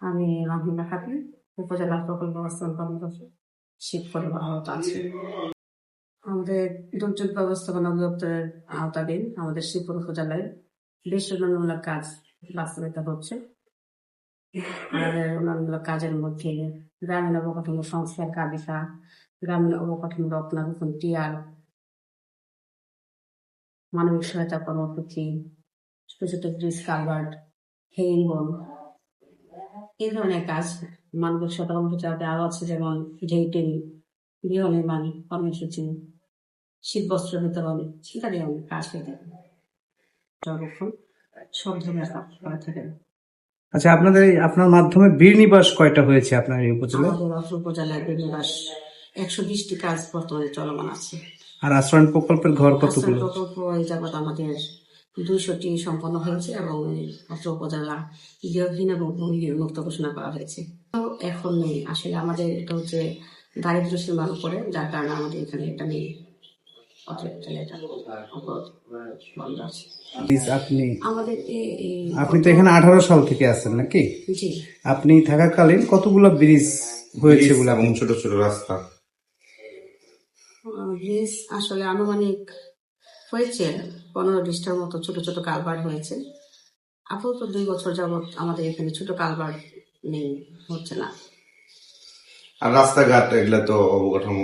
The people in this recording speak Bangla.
আমি রহিমা খাতুন উপজেলা প্রকল্প বাস্তবায়ন কর্মকর্তা শিবপুরে আহত আছি। আমাদের দুর্যোগ ব্যবস্থাপনা অধিদপ্তরের আওতাধীন আমাদের শিবপুর উপজেলায় বেশ উন্নয়নমূলক কাজ বাস্তবায়িত হচ্ছে। আমাদের উন্নয়নমূলক কাজের মধ্যে গ্রামীণ অবকাঠামো সংস্কার কাবিকা, গ্রামীণ অবকাঠামো রক্ষণাবেক্ষণ টিআর, মানবিক সহায়তা কর্মসূচি, ছোট ছোট ব্রিজ কালভার্ট হেইনবন এই ধরনের কাজ? মানবিক সহায়তা কর্মসূচি আরও আছে যেমন ঢেউটেল গৃহ নির্মাণ কর্মসূচি শীত বস্ত্র বিতরণ ইত্যাদি অনেক কাজ হয়ে থাকে। সংরক্ষণ সব ধরনের কাজ করা থাকে। আচ্ছা আপনাদের আপনার মাধ্যমে বীর নিবাস কয়টা হয়েছে আপনার এই উপজেলায়? আমাদের উপজেলায় বিনিবাস একশো বিশটি কাজ বর্তমানে চলমান আছে। আর আশ্রয়ণ প্রকল্পের ঘর কতগুলো? প্রকল্প এই যাবৎ আমাদের দুইশোটি সম্পন্ন হয়েছে এবং অত্র উপজেলা গৃহহীন এবং ভূমিহীন মুক্ত ঘোষণা করা হয়েছে। তো এখন নেই। আসলে আমাদের এটা হচ্ছে দারিদ্র সীমার উপরে যার কারণে আমাদের এখানে এটা নেই আপনি তো এখানে আঠারো সাল থেকে আছেন নাকি? আপনি থাকাকালীন কতগুলো ব্রিজ হয়েছে বলে এবং ছোট ছোট রাস্তা। ব্রিজ আসলে আনুমানিক হয়েছে পনেরো বিশটার মতো ছোট ছোট কালভার্ট হয়েছে। আপাতত দুই বছর যাবৎ আমাদের এখানে ছোট কালভার্ট নেই, হচ্ছে না। আর রাস্তাঘাট, এগুলো তো অবকাঠামো